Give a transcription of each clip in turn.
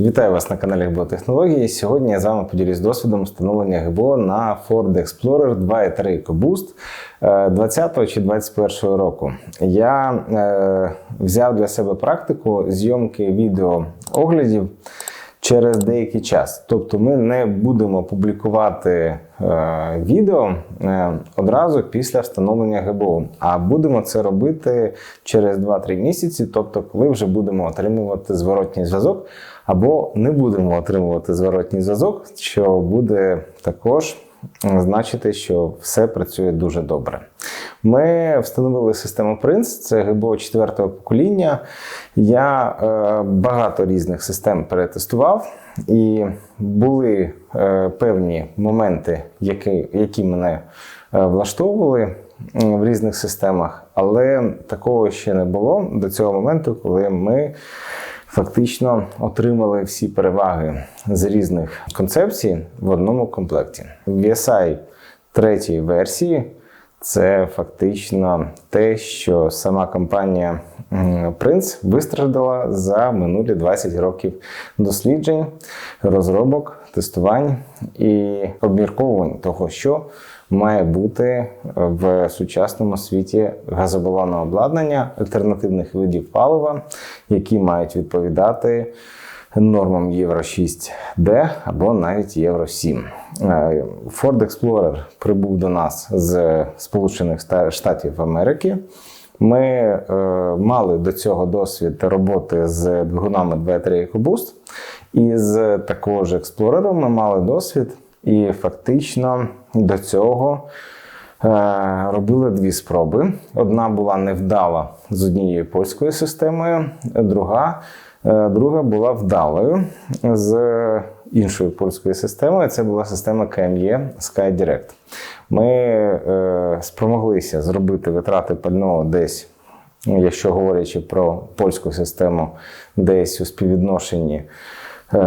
Вітаю вас на каналі ГБО Технології. Сьогодні я з вами поділюсь досвідом встановлення ГБО на Ford Explorer 2.3 EcoBoost е, 20 чи 21 року. Я е, взяв для себе практику зйомки відео оглядів через деякий час. Тобто ми не будемо публікувати е, відео е, одразу після встановлення ГБО, а будемо це робити через 2-3 місяці, тобто, коли вже будемо отримувати зворотній зв'язок, або не будемо отримувати зворотній зв'язок, що буде також значити, що все працює дуже добре. Ми встановили систему Prince, це ГБО 4 покоління. Я е, багато різних систем перетестував, і були е, певні моменти, які, які мене е, влаштовували в різних системах, але такого ще не було до цього моменту, коли ми фактично отримали всі переваги з різних концепцій в одному комплекті. VSI третьої версії це фактично те, що сама компанія Prince вистраждала за минулі 20 років досліджень, розробок, тестувань і обмірковувань того, що має бути в сучасному світі газобалонного обладнання альтернативних видів палива, які мають відповідати нормам Євро 6D або навіть Євро 7. Е, Ford Explorer прибув до нас з Сполучених Штатів Америки. Ми е, мали до цього досвід роботи з двигунами 2.3 EcoBoost. І з такого ж Explorer ми мали досвід, і фактично до цього е, робили дві спроби. Одна була невдала з однією польською системою, друга, друга була вдалою з іншою польською системою. Це була система KME SkyDirect. Ми е, спромоглися зробити витрати пального десь, якщо говорячи про польську систему, десь у співвідношенні е,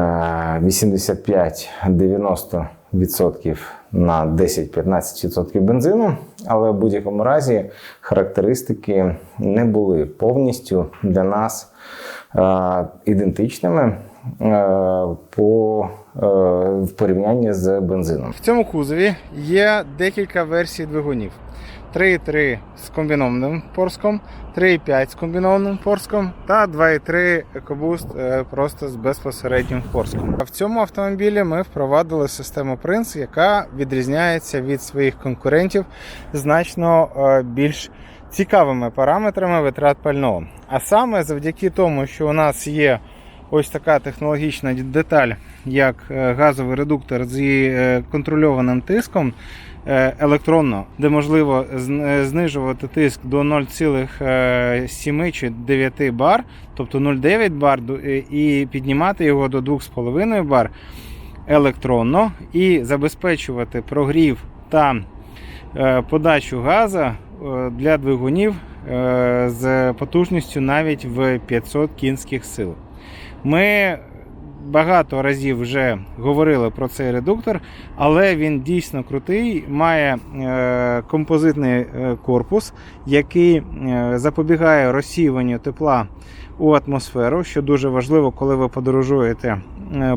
85-90% на 10-15% бензину, але в будь-якому разі характеристики не були повністю для нас е, ідентичними е, по, е, в порівнянні з бензином. В цьому кузові є декілька версій двигунів. 3.3 з комбінованим порском, 3.5 з комбінованим порском та 2.3 EcoBoost е, просто з безпосереднім порском. В цьому автомобілі ми впровадили систему Prince, яка відрізняється від своїх конкурентів значно е, більш цікавими параметрами витрат пального. А саме завдяки тому, що у нас є ось така технологічна деталь, як е, газовий редуктор з е, контрольованим тиском е, електронно, де можливо знижувати тиск до 0,7 чи 9 бар, тобто 0,9 бар, і піднімати його до 2,5 бар електронно і забезпечувати прогрів та подачу газа для двигунів е, з потужністю навіть в 500 кінських сил. Ми багато разів вже говорили про цей редуктор, але він дійсно крутий, має е, композитний е, корпус, який е, запобігає розсіюванню тепла у атмосферу, що дуже важливо, коли ви подорожуєте е,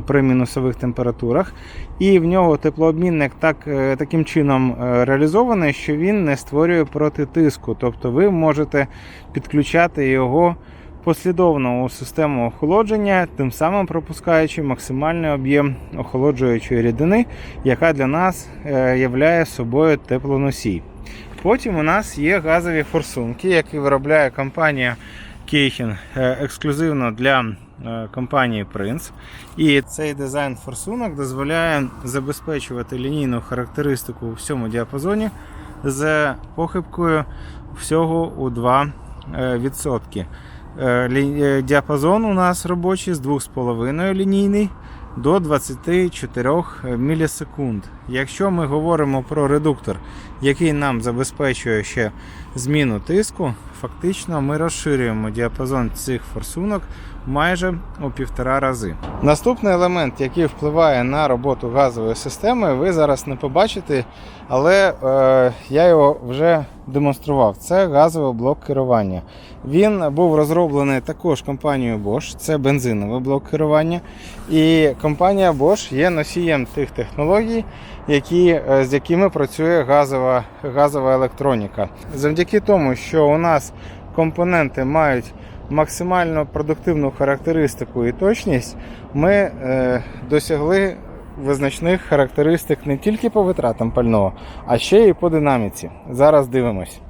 при мінусових температурах. І в нього теплообмінник так, е, таким чином е, реалізований, що він не створює протитиску. Тобто ви можете підключати його послідовно у систему охолодження, тим самим пропускаючи максимальний об'єм охолоджуючої рідини, яка для нас е, являє собою теплоносій. Потім у нас є газові форсунки, які виробляє компанія Кейхін е, ексклюзивно для е, компанії Prince. І цей дизайн форсунок дозволяє забезпечувати лінійну характеристику у всьому діапазоні з похибкою всього у 2%. е. Е, е, Діапазон у нас робочий з 2,5 лінійний до 24 мілісекунд. Якщо ми говоримо про редуктор, який нам забезпечує ще зміну тиску, фактично ми розширюємо діапазон цих форсунок майже у півтора рази. Наступний елемент, який впливає на роботу газової системи, ви зараз не побачите, але е, я його вже демонстрував. Це газовий блок керування. Він був розроблений також компанією Bosch, це бензиновий блок керування. І компанія Bosch є носієм тих технологій, які, е, з якими працює газова, газова електроніка. Завдяки тому, що у нас компоненти мають максимально продуктивну характеристику і точність, ми е, досягли визначних характеристик не тільки по витратам пального, а ще й по динаміці. Зараз дивимось.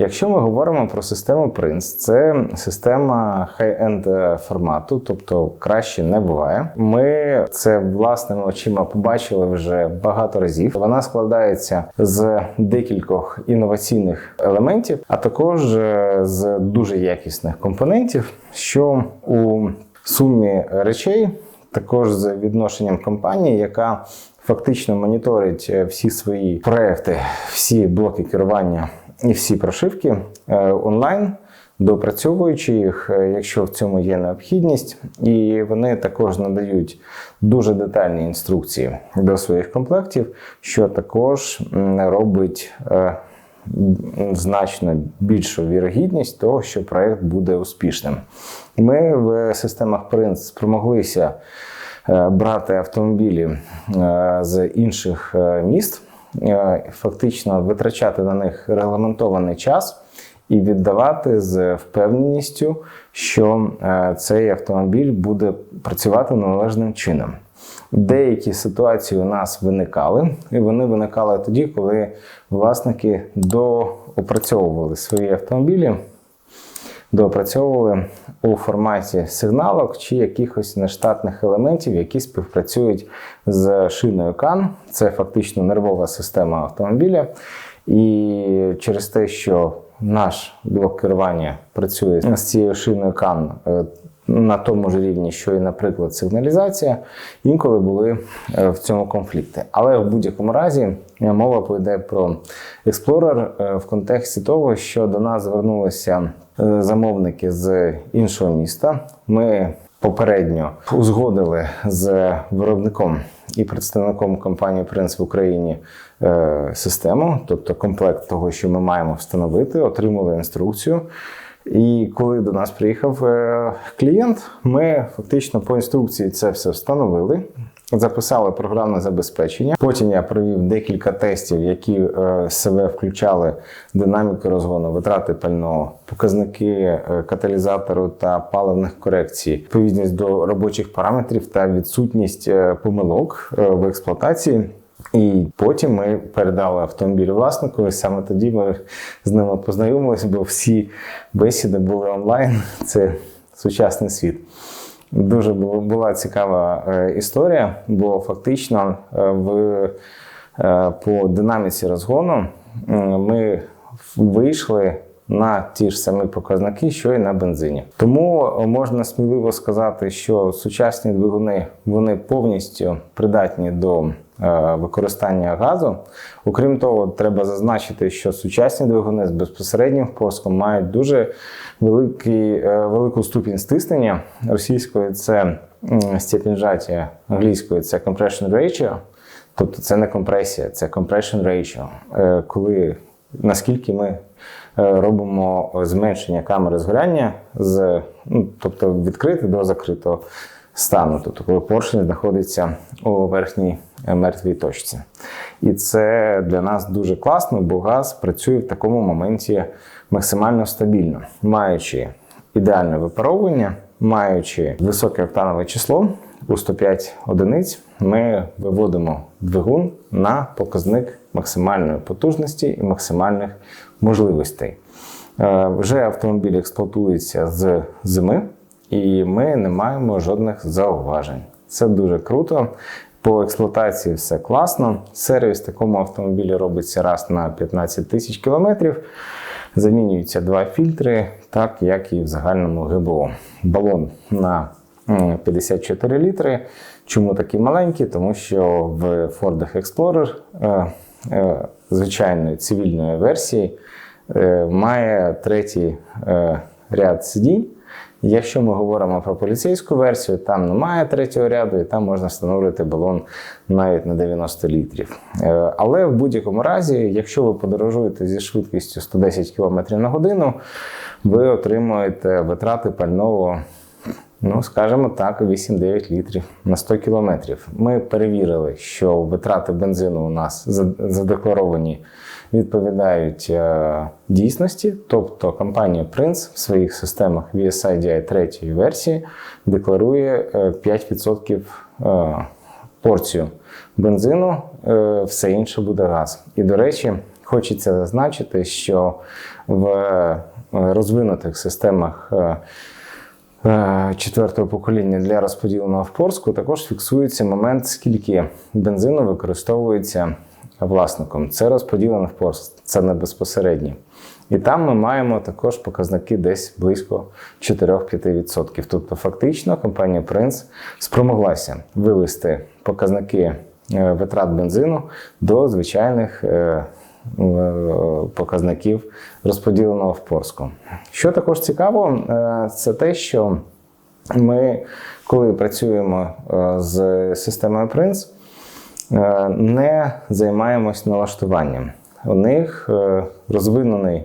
Якщо ми говоримо про систему Prince, це система high-end формату, тобто краще не буває. Ми це власними очима побачили вже багато разів. Вона складається з декількох інноваційних елементів, а також е, з дуже якісних компонентів, що у сумі речей, також з відношенням компанії, яка фактично моніторить е, всі свої проекти, всі блоки керування і всі прошивки е, онлайн, допрацьовуючи їх, е, якщо в цьому є необхідність, і вони також надають дуже детальні інструкції до своїх комплектів, що також робить. е, Значно більшу вірогідність того, що проект буде успішним. Ми в системах Prince спромоглися брати автомобілі з інших міст, фактично витрачати на них регламентований час і віддавати з впевненістю, що е, цей автомобіль буде працювати належним чином. Деякі ситуації у нас виникали, і вони виникали тоді, коли власники доопрацьовували свої автомобілі, доопрацьовували у форматі сигналок чи якихось нештатних елементів, які співпрацюють з шиною кан. Це фактично нервова система автомобіля. І через те, що наш блок керування працює з цією шиною CAN е, на тому ж рівні, що і, наприклад, сигналізація, інколи були е, в цьому конфлікти. Але в будь-якому разі е, мова пойде про Explorer е, в контексті того, що до нас звернулися замовники з іншого міста. Ми попередньо узгодили з виробником і представником компанії Принц в Україні систему, тобто комплект того, що ми маємо встановити, отримали інструкцію. І коли до нас приїхав е, клієнт, ми фактично по інструкції це все встановили. Записали програмне забезпечення. Потім я провів декілька тестів, які е, себе включали динаміки розгону, витрати пального, показники е, каталізатору та паливних корекцій, відповідність до робочих параметрів та відсутність помилок в експлуатації. І потім ми передали автомобіль власнику, і саме тоді ми з ними познайомилися, бо всі бесіди були онлайн. Це сучасний світ. Дуже була цікава е, історія, бо фактично е, в, е, по динаміці розгону ми вийшли на ті ж самі показники, що і на бензині. Тому е, можна сміливо сказати, що сучасні двигуни вони повністю придатні до е, використання газу. Окрім того, треба зазначити, що сучасні двигуни з безпосереднім впуском мають дуже великий, е, велику ступінь стиснення. Російською це степінь зжаття, англійською це compression ratio. Тобто це не компресія, це compression ratio. Коли наскільки ми робимо зменшення камери згоряння з ну, тобто відкрити до закритого стану, тобто коли поршень знаходиться у верхній е, мертвій точці. І це для нас дуже класно, бо газ працює в такому моменті максимально стабільно, маючи ідеальне випаровування, маючи високе октанове число у 105 одиниць, ми виводимо двигун на показник максимальної потужності і максимальних можливостей. Е, Вже автомобіль експлуатується з зими, і ми не маємо жодних зауважень. Це дуже круто. По експлуатації все класно. Сервіс такому автомобілі робиться раз на 15 тисяч кілометрів. Замінюються два фільтри, так як і в загальному ГБО. Балон на 54 літри. Чому такий маленький? Тому що в Ford Explorer е, звичайної цивільної версії е, має третій е, ряд сидінь. Якщо ми говоримо про поліцейську версію, там немає третього ряду, і там можна встановлювати балон навіть на 90 літрів. Е, Але в будь-якому разі, якщо ви подорожуєте зі швидкістю 110 км на годину, ви отримуєте витрати пального, ну скажімо так, 8-9 літрів на 100 км. Ми перевірили, що витрати бензину у нас задекларовані відповідають е, дійсності, тобто компанія Prince в своїх системах VSIDI третьої версії декларує е, 5% е, порцію бензину, е, все інше буде газ. І до речі, хочеться зазначити, що в е, розвинутих системах. Е, Четвертого покоління для розподіленого в Порску також фіксується момент, скільки бензину використовується власником. Це розподілено в Порск, це не безпосередньо. І там ми маємо також показники десь близько 4-5%. Тобто, фактично, компанія Prince спромоглася вивести показники е, витрат бензину до звичайних е, показників розподіленого в Порску. Що також цікаво, е, це те, що ми, коли працюємо е, з системою Prince, е, не займаємось налаштуванням. У них е, розвинений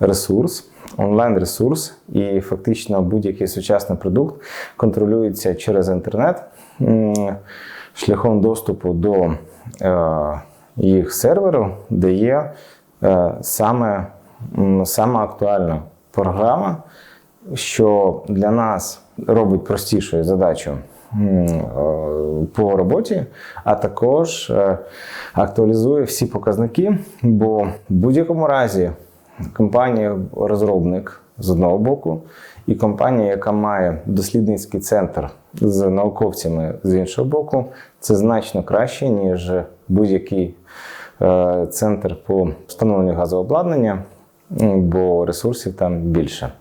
ресурс, онлайн-ресурс, і фактично будь-який сучасний продукт контролюється через інтернет шляхом доступу до е, їх серверу, де є е, саме, саме актуальна програма, що для нас робить простішою задачу е, по роботі, а також е, актуалізує всі показники, бо в будь-якому разі компанія-розробник з одного боку, і компанія, яка має дослідницький центр з науковцями з іншого боку, це значно краще, ніж будь-який е, центр по встановленню газового обладнання, м, бо ресурсів там більше.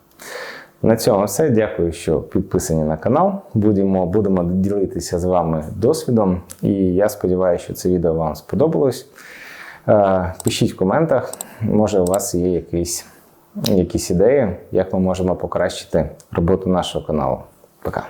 На цьому все. Дякую, що підписані на канал. Будемо, будемо ділитися з вами досвідом. І я сподіваюся, що це відео вам сподобалось. Е, Пишіть в коментах, може у вас є якісь, якісь ідеї, як ми можемо покращити роботу нашого каналу. Пока.